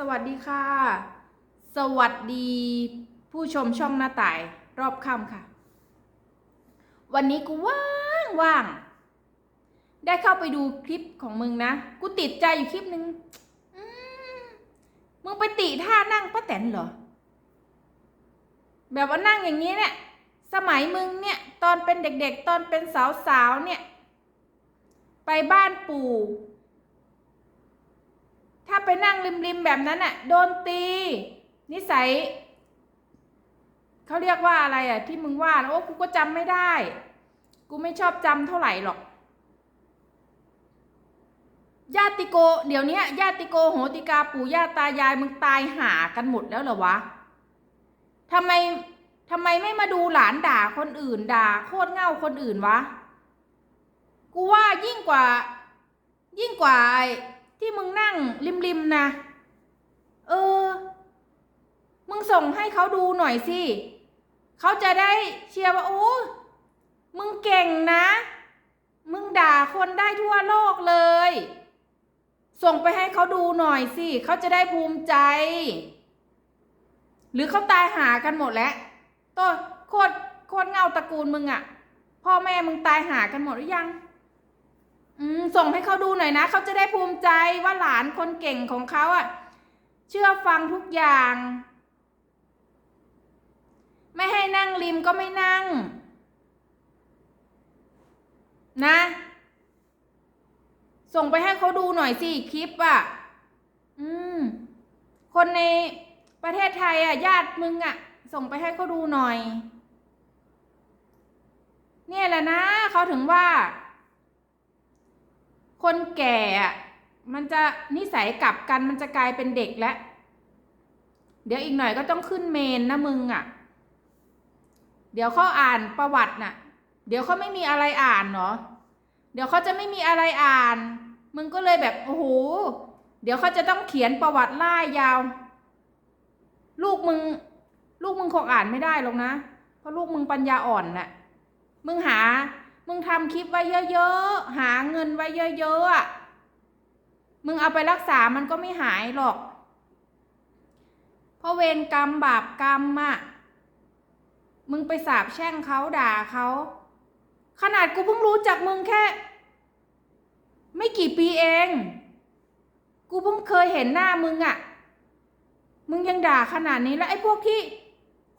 สวัสดีค่ะ สวัสดีผู้ชมช่องหน้าต่ายรอบค่ำค่ะ วันนี้กูว่างว่าง ได้เข้าไปดูคลิปของมึงนะ กูติดใจอยู่คลิปหนึ่งมมึงไปติท่านั่งป้าแตนเหรอ แบบว่านั่งอย่างนี้เนี่ย สมัยมึงเนี่ย ตอนเป็นเด็กๆ ตอนเป็นสาวๆเนี่ย ไปบ้านปู่ ไปนั่งริมๆแบบนั้นน่ะ โดนตี นิสัยเขาเรียกว่าอะไรอะ ที่มึงว่าโอ้กูก็จำไม่ได้ กูไม่ชอบจำเท่าไหร่หรอกญาติโก เดี๋ยวนี้ญาติโกโหติกาปู่ย่าตายายมึงตายหากันหมดแล้วเหรอวะทำไมทำไมไม่มาดูหลานด่าคนอื่นด่า โคตรเง่าคนอื่นวะ กูว่ายิ่งกว่า ยิ่งกว่าไอ ที่มึงนั่งริมๆนะ เออ มึงส่งให้เขาดูหน่อยสิ เขาจะได้เชียร์ว่าโอ้มึงเก่งนะ มึงด่าคนได้ทั่วโลกเลย ส่งไปให้เขาดูหน่อยสิ เขาจะได้ภูมิใจ หรือเขาตายหากันหมดแล้วตัวโคตรโคตรเงาตระกูลมึงอะ่ะ พ่อแม่มึงตายหากันหมดหรือยัง อืมส่งให้เขาดูหน่อยนะ เขาจะได้ภูมิใจว่าหลานคนเก่งของเขาอะ่ะเชื่อฟังทุกอย่าง ไม่ให้นั่งริมก็ไม่นั่ง นะ ส่งไปให้เขาดูหน่อยสิคลิปอะ่ะอืม คนในประเทศไทยอะญาติมึงอะส่งไปให้เขาดูหน่อย เนี่ยแหละนะเขาถึงว่า คนแก่อะมันจะนิสัยกลับกันมันจะกลายเป็นเด็กแล้ว เดี๋ยวอีกหน่อยก็ต้องขึ้นเมนนะมึงอะ่ะ เดี๋ยวเขาอ่านประวัติน่ะ เดี๋ยวเขาไม่มีอะไรอ่านเนาะเดี๋ยวเขาจะไม่มีอะไรอ่าน มึงก็เลยแบบโอ้โหเดี๋ยวเขาจะต้องเขียนประวัติล่ายยาว ลูกมึง ลูกมึงคงอ่านไม่ได้หรอกนะ เพราะลูกมึงปัญญาอ่อนน่ะ มึงหา มึงทำคลิปไว้เยอะๆ หาเงินไว้เยอะๆอะ มึงเอาไปรักษามันก็ไม่หายหรอก เพราะเวรกรรมบาปกรรมอะ มึงไปสาบแช่งเขาด่าเขา ขนาดกูเพิ่งรู้จักมึงแค่ ไม่กี่ปีเอง กูเพิ่งเคยเห็นหน้ามึงอะ มึงยังด่าขนาดนี้แล้วไอ้พวกที่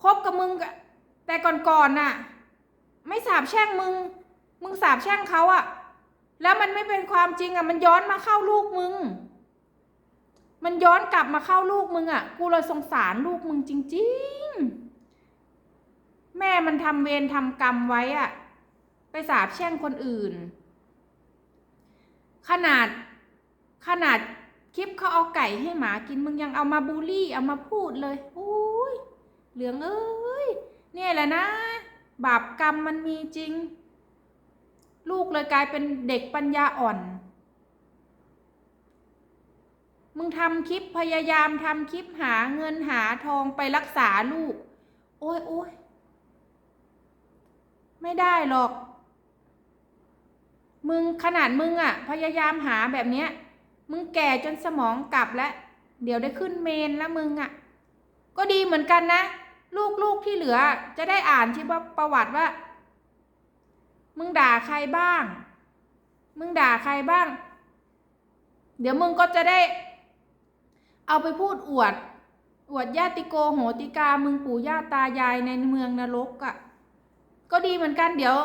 คบกับมึงแต่ก่อนๆน่ะ ไม่สาบแช่งมึง มึงสาบแช่งเขาอะแล้วมันไม่เป็นความจริงอะมันย้อนมาเข้าลูกมึง มันย้อนกลับมาเข้าลูกมึงอะกูเลยสงสารลูกมึงจริง ๆ แม่มันทำเวรทำกรรมไว้อะไปสาบแช่งคนอื่น ขนาดขนาดคลิปเขาเอาไก่ให้หมากินมึงยังเอามาบูลลี่เอามาพูดเลยโอ้ยเหลืองเอ้ยเนี่ยแหละนะ บาปกรรมมันมีจริง ลูกเลยกลายเป็นเด็กปัญญาอ่อน มึงทำคลิปพยายามทำคลิปหาเงินหาทองไปรักษาลูก โอ้ยโอ้ยไม่ได้หรอก มึงขนาดมึงอะพยายามหาแบบเนี้ย มึงแก่จนสมองกลับแล้ว เดี๋ยวได้ขึ้นเมนแล้วมึงอะก็ดีเหมือนกันนะ ลูกๆที่เหลือจะได้อ่านชีวประวัติว่า มึงด่าใครบ้าง มึงด่าใครบ้าง เดี๋ยวมึงก็จะได้ เอาไปพูดอวด อวดญาติโกโหติกา มึงปู่ย่าตายายในเมืองนรกอะ่ะ ก็ดีเหมือนกันเดี๋ยว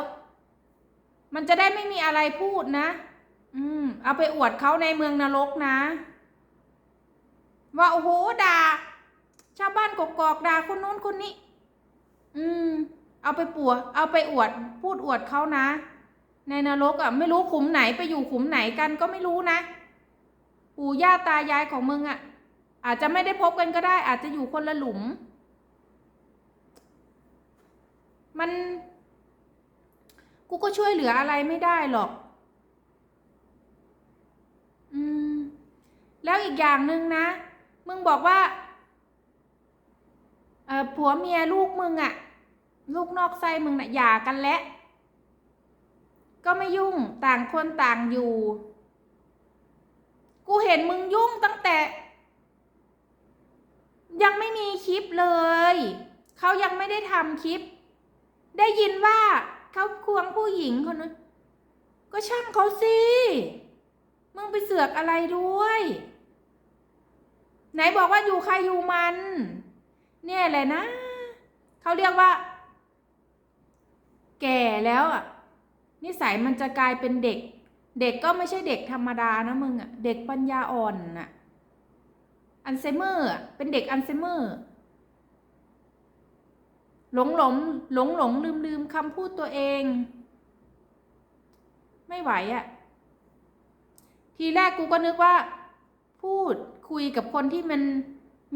มันจะได้ไม่มีอะไรพูดนะ อืม เอาไปอวดเขาในเมืองนรกนะ ว่าโอ้โหด่า ชาวบ้านกกอกด่าคนนู้นคนนี้ อืม เอาไปปวดเอาไปอวด พูดอวดเขานะ ในนรกอะไม่รู้ขุมไหนไปอยู่ขุมไหนกันก็ไม่รู้นะ ปู่ย่าตายายของมึงอะ อาจจะไม่ได้พบกันก็ได้ อาจจะอยู่คนละหลุม มัน กูก็ช่วยเหลืออะไรไม่ได้หรอก อืม แล้วอีกอย่างหนึ่งนะ มึงบอกว่าผัวเมียลูกมึงอะ ลูกนอกไส้มึงนะ่ะหย่ากันแล้วก็ไม่ยุ่งต่างคนต่างอยู่ กูเห็นมึงยุ่งตั้งแต่ ยังไม่มีคลิปเลย เขายังไม่ได้ทำคลิป ได้ยินว่าเขาควงผู้หญิงคนนั้นก็ช่างเขาสิ มึงไปเสือกอะไรด้วย ไหนบอกว่าอยู่ใครอยู่มัน เนี่ยแหละนะ เขาเรียกว่า แก่แล้วอะนิสัยมันจะกลายเป็นเด็ก เด็กก็ไม่ใช่เด็กธรรมดานะมึงอะเด็กปัญญาอ่อนน่ะอัลไซเมอร์เป็นเด็กอัลไซเมอร์ หลงหลงหลงหลงลืมลืมคำพูดตัวเอง ไม่ไหวอะ่ะ ทีแรกกูก็นึกว่า พูดคุยกับคนที่มัน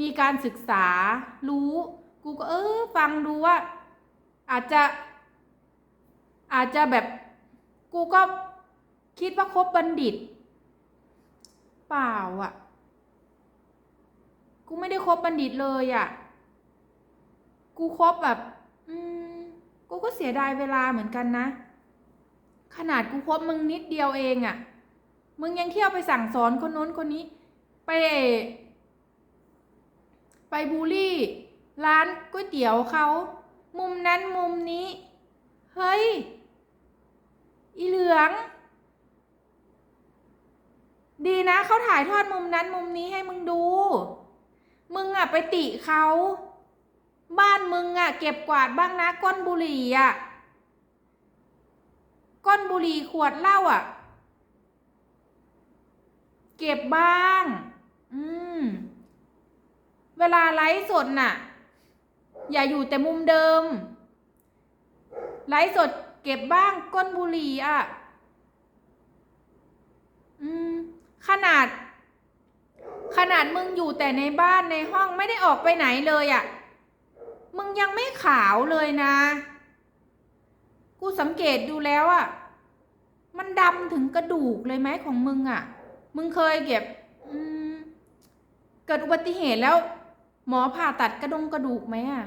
มีการศึกษารู้ กูก็เออฟังดูว่า อาจจะ อาจจะแบบกูก็คิดว่าคบบัณฑิต เปล่าอะ กูไม่ได้คบบัณฑิตเลยอะ่ะ กูคบแบบ อืม กูก็เสียดายเวลาเหมือนกันนะ ขนาดกูคบมึงนิดเดียวเองอะ่ะ มึงยังเที่ยวไปสั่งสอนคนโน้นคนนี้ ไป ไปบูลลี่ ร้านก๋วยเตี๋ยวเขา มุมนั้นมุมนี้ เฮ้ย ลือง ดีนะเขาถ่ายทอดมุมนั้นมุมนี้ให้มึงดู มึงอะไปติเขาบ้านมึงอะ เก็บกวาดบ้างนะก้นบุหรี่อะก้นบุหรี่ขวดเหล้าอะ เก็บบ้าง อืม เวลาไลฟ์สดน่ะ อย่าอยู่แต่มุมเดิม ไลฟ์สด เก็บบ้างก้นบุหรี่อะ อืม ขนาด ขนาดมึงอยู่แต่ในบ้านในห้องไม่ได้ออกไปไหนเลยอะ มึงยังไม่ขาวเลยนะ กูสังเกตดูแล้วอะ มันดำถึงกระดูกเลยไหมของมึงอะ มึงเคยเก็บ อืม เกิดอุบัติเหตุแล้ว หมอผ่าตัดกระดงกระดูกไหมอะ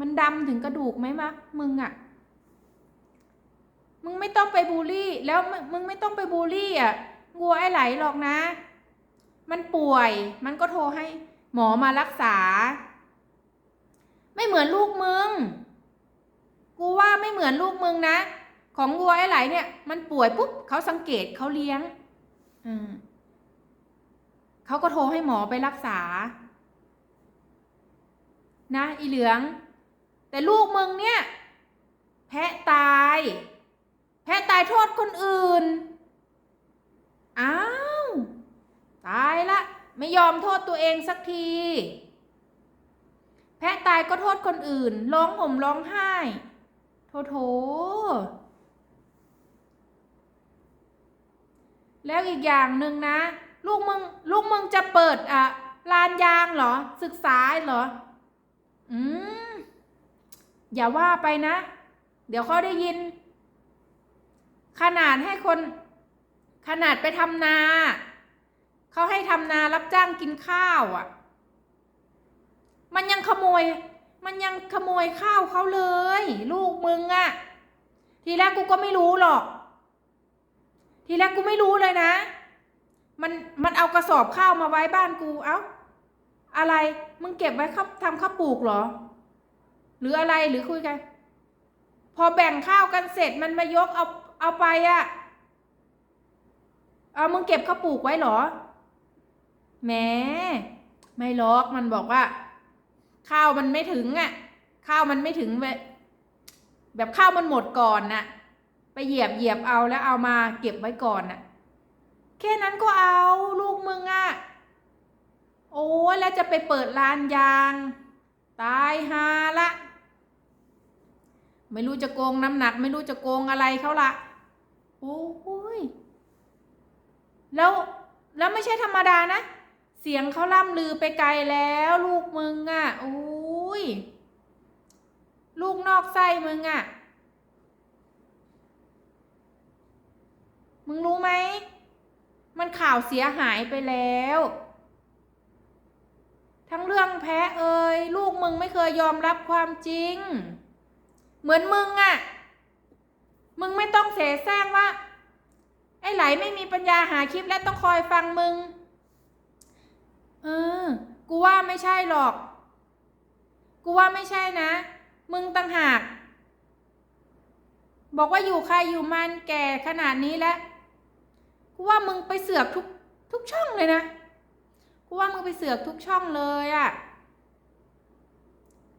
มันดำถึงกระดูกไหมมะมึงอะ่ะมึงไม่ต้องไปบูลลี่ แล้วมึงมึงไม่ต้องไปบูลลี่อะวัวไอ้ไหลหรอกนะ มันป่วย มันก็โทรให้หมอมารักษา ไม่เหมือนลูกมึง กูว่าไม่เหมือนลูกมึงนะ ของวัวไอ้ไหลเนี่ย มันป่วยปุ๊บเขาสังเกตเขาเลี้ยงอืมเขาก็โทรให้หมอไปรักษา นะ อีเหลือง แต่ลูกมึงเนี่ย แพะตาย แพ้ตายโทษคนอื่น อ้าว ตายละ ไม่ยอมโทษตัวเองสักที แพ้ตายก็โทษคนอื่น ร้องห่มร้องไห้ โถโถ แล้วอีกอย่างหนึ่งนะ ลูกมึง ลูกมึงจะเปิดอะลานยางเหรอ ศึกษาเหรอ อืม อย่าว่าไปนะ เดี๋ยวเขาได้ยิน ขนาดให้คน ขนาดไปทำนา เขาให้ทำนารับจ้างกินข้าวอะ่ะ มันยังขโมย มันยังขโมยข้าวเขาเลย ลูกมึงอะ่ะ ทีแรกกูก็ไม่รู้หรอก ทีแรกกูไม่รู้เลยนะ มันมันเอากระสอบข้าวมาไว้บ้านกู เอา้า อะไร มึงเก็บไว้ทำข้าวปลูกเหรอ หรืออะไรหรือคุยกัน พอแบ่งข้าวกันเสร็จมันมายกเอาเอาไปอะเอามึงเก็บข้าวปลูกไว้เหรอแหมไม่ล็อกมันบอกว่า ข้าวมันไม่ถึงอะ่ะ ข้าวมันไม่ถึงแบบแบบข้าวมันหมดก่อนน่ะ ไปเหยียบเหยียบเอาแล้วเอามาเก็บไว้ก่อนน่ะ แค่นั้นก็เอาลูกมึงอะ่ะ โอ้แล้วจะไปเปิดร้านยาง ตายฮาละ ไม่รู้จะโกงน้ำหนัก ไม่รู้จะโกงอะไรเขาละโอ้ยแล้วแล้วไม่ใช่ธรรมดานะ เสียงเขาล่ำลือไปไกลแล้วลูกมึงอะ่ะโอ้ยลูกนอกไส้มึงอะ่ะ มึงรู้ไหม มันข่าวเสียหายไปแล้ว ทั้งเรื่องแพ้เอ่ยลูกมึงไม่เคยยอมรับความจริง เหมือนมึงอะ่ะ มึงไม่ต้องเสแสร้งว่า ไอ้ไหลไม่มีปัญญาหาคลิปและต้องคอยฟังมึง เออ กูว่าไม่ใช่หรอก กูว่าไม่ใช่นะ มึงต่างหาก บอกว่าอยู่ใครอยู่มันแก่ขนาดนี้แล้ว กูว่ามึงไปเสือกทุกทุกช่องเลยนะ กูว่ามึงไปเสือกทุกช่องเลยอะ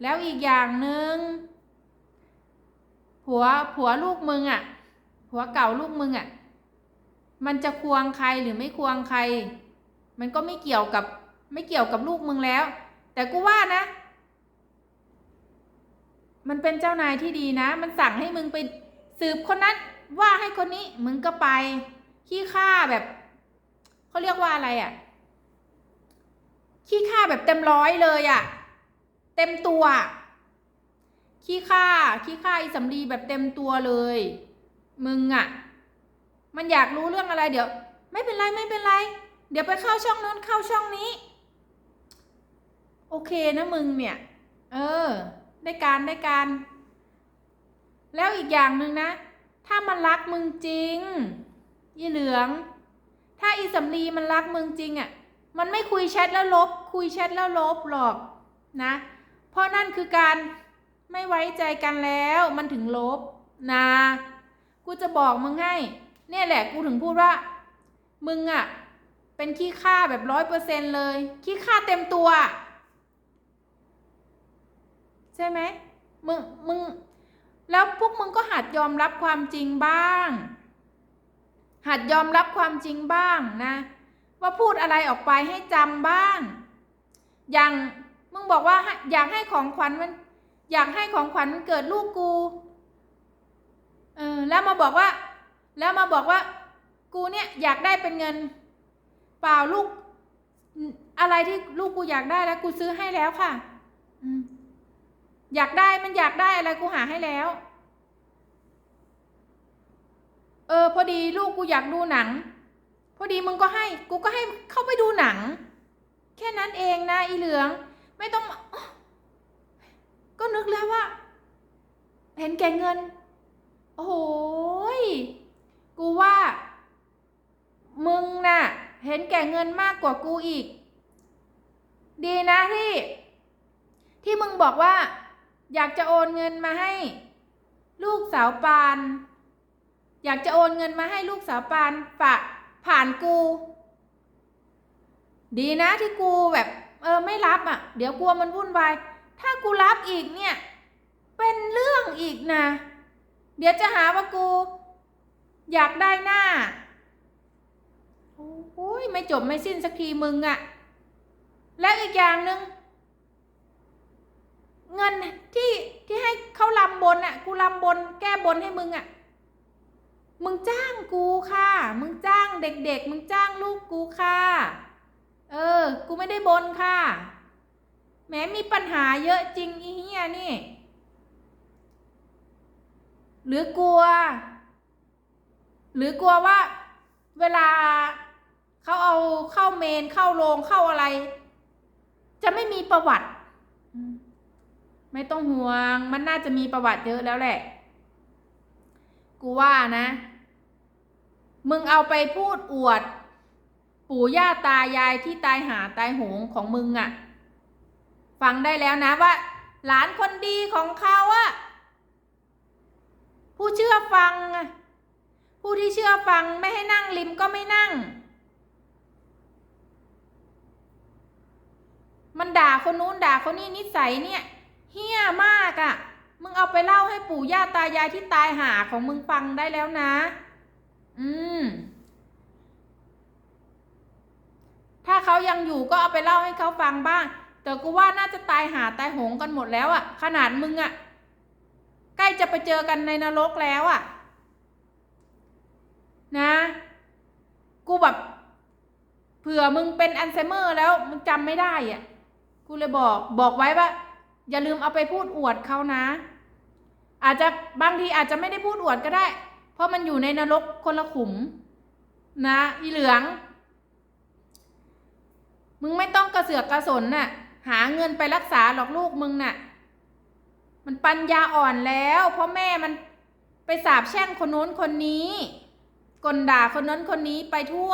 แล้วอีกอย่างหนึ่ง ผัวผัวลูกมึงอะผัวเก่าลูกมึงอะ มันจะควงใครหรือไม่ควงใคร มันก็ไม่เกี่ยวกับไม่เกี่ยวกับลูกมึงแล้ว แต่กูว่านะ มันเป็นเจ้านายที่ดีนะ มันสั่งให้มึงไปสืบคนนั้นว่าให้คนนี้มึงก็ไปขี้ข้าแบบเขาเรียกว่าอะไรอะ่ะขี้ข้าแบบเต็มร้อยเลยอะ่ะ เต็มตัว ขี้ข้าขี้ข้าอีสำลีแบบเต็มตัวเลย มึงอะ่ะมันอยากรู้เรื่องอะไรเดี๋ยว ไม่เป็นไรไม่เป็นไร เดี๋ยวไปเข้าช่องนู้นเข้าช่องนี้ โอเคนะมึงเนี่ย เออ ได้การได้การ แล้วอีกอย่างหนึ่งนะ ถ้ามันรักมึงจริงยี่เหลือง ถ้าอีสำลีมันรักมึงจริงอะ่ะ มันไม่คุยแชทแล้วลบ คุยแชทแล้วลบหรอกนะ เพราะนั่นคือการ ไม่ไว้ใจกันแล้วมันถึงลบนะกูจะบอกมึงให้ เนี่ยแหละกูถึงพูดว่า มึงอะ่ะเป็นขี้ข้าแบบร้อยเปอร์เซ็นเลย ขี้ข้าเต็มตัว ใช่ไหมมึงมึง แล้วพวกมึงก็หัดยอมรับความจริงบ้าง หัดยอมรับความจริงบ้างนะ ว่าพูดอะไรออกไปให้จำบ้าง อย่างมึงบอกว่าอยากให้ของขวัญมัน อยากให้ของขวัญมันเกิดลูกกู เออ แล้วมาบอกว่า แล้วมาบอกว่า กูเนี่ยอยากได้เป็นเงิน เปล่าลูก อะไรที่ลูกกูอยากได้แล้ว กูซื้อให้แล้วค่ะ อืมอยากได้มันอยากได้อะไรกูหาให้แล้ว เออ พอดีลูกกูอยากดูหนัง พอดีมึงก็ให้ กูก็ให้เข้าไปดูหนัง แค่นั้นเองนะอีเหลือง ไม่ต้อง ก็นึกแล้วว่า เห็นแก่เงิน โอ้โหกูว่า มึงน่ะ เห็นแก่เงินมากกว่ากูอีก ดีนะที่ ที่มึงบอกว่า อยากจะโอนเงินมาให้ ลูกสาวปาน อยากจะโอนเงินมาให้ลูกสาวปานฝะผ่านกู ดีนะที่กูแบบ เออไม่รับอะ เดี๋ยวกลัวมันวุ่นวาย ถ้ากูรับอีกเนี่ย เป็นเรื่องอีกนะ เดี๋ยวจะหาว่ากู อยากได้หน้า โอ้ยไม่จบไม่สิ้นสักทีมึงอะแล้วอีกอย่างหนึ่งเงินที่ที่ให้เขาลำบนอะกูลำบนแก้บนให้มึงอะมึงจ้างกูค่ะ มึงจ้างเด็กๆ มึงจ้างลูกกูค่ะ เออ กูไม่ได้บนค่ะ แหมมีปัญหาเยอะจริงอีเหี้ยนี่ หรือกลัว หรือกลัวว่าเวลาเขาเอาเข้าเมนเข้าโรงเข้าอะไร จะไม่มีประวัติ ไม่ต้องห่วง มันน่าจะมีประวัติเยอะแล้วแหละ กูว่านะ มึงเอาไปพูดอวด ปู่ย่าตายายที่ตายหาตายโหงของมึงอะ่ะ ฟังได้แล้วนะว่า หลานคนดีของเขาอะผู้เชื่อฟัง ผู้ที่เชื่อฟังไม่ให้นั่งริมก็ไม่นั่ง มันด่าคนนู้นด่าคนนี้นิสัยเนี่ยเฮี้ยมากอะ่ะ มึงเอาไปเล่าให้ปู่ย่าตายายที่ตายหาของมึงฟังได้แล้วนะ อืม ถ้าเขายังอยู่ก็เอาไปเล่าให้เขาฟังบ้าง แต่กูว่าน่าจะตายหาตายหงกันหมดแล้วอะขนาดมึงอะใกล้จะไปเจอกันในนรกแล้วอะนะ กูแบบเผื่อมึงเป็นอัลไซเมอร์แล้วมึงจำไม่ได้อะ่ะกูเลยบอกบอกไว้ว่า อย่าลืมเอาไปพูดอวดเขานะ อาจจะบางทีอาจจะไม่ได้พูดอวดก็ได้ เพราะมันอยู่ในนรกคนละขุม นะ อีเหลือง มึงไม่ต้องกระเสือกกระสนน่ะ หาเงินไปรักษาหรอกลูกมึงน่ะ มันปัญญาอ่อนแล้ว เพราะแม่มันไปสาบแช่งคนโน้นคนนี้ กลด่าคนนั้นคนนี้ไปทั่ว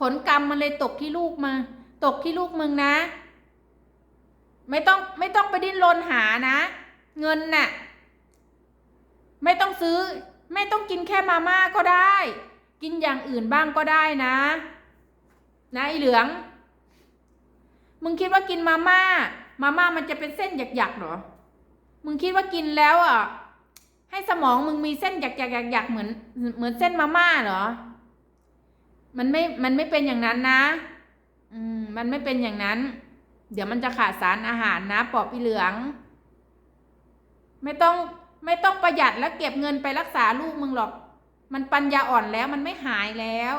ผลกรรมมันเลยตกที่ลูกมา ตกที่ลูกมึงนะ ไม่ต้องไม่ต้องไปดิ้นรนหานะ เงินน่ะ ไม่ต้องซื้อ ไม่ต้องกินแค่มาม่าก็ได้ กินอย่างอื่นบ้างก็ได้นะ นะไอเหลือง มึงคิดว่ากินมาม่า มาม่ามันจะเป็นเส้นหยักๆหรอ มึงคิดว่ากินแล้วอะ ให้สมองมึงมีเส้นหยักๆๆๆเหมือน เหมือนเส้นมาม่าเหรอ มันไม่ มันไม่เป็นอย่างนั้นนะ อืม มันไม่เป็นอย่างนั้น เดี๋ยวมันจะขาดสารอาหารนะ ปอบพี่เหลือง ไม่ต้อง ไม่ต้องประหยัดแล้วเก็บเงินไปรักษาลูกมึงหรอก มันปัญญาอ่อนแล้วมันไม่หายแล้ว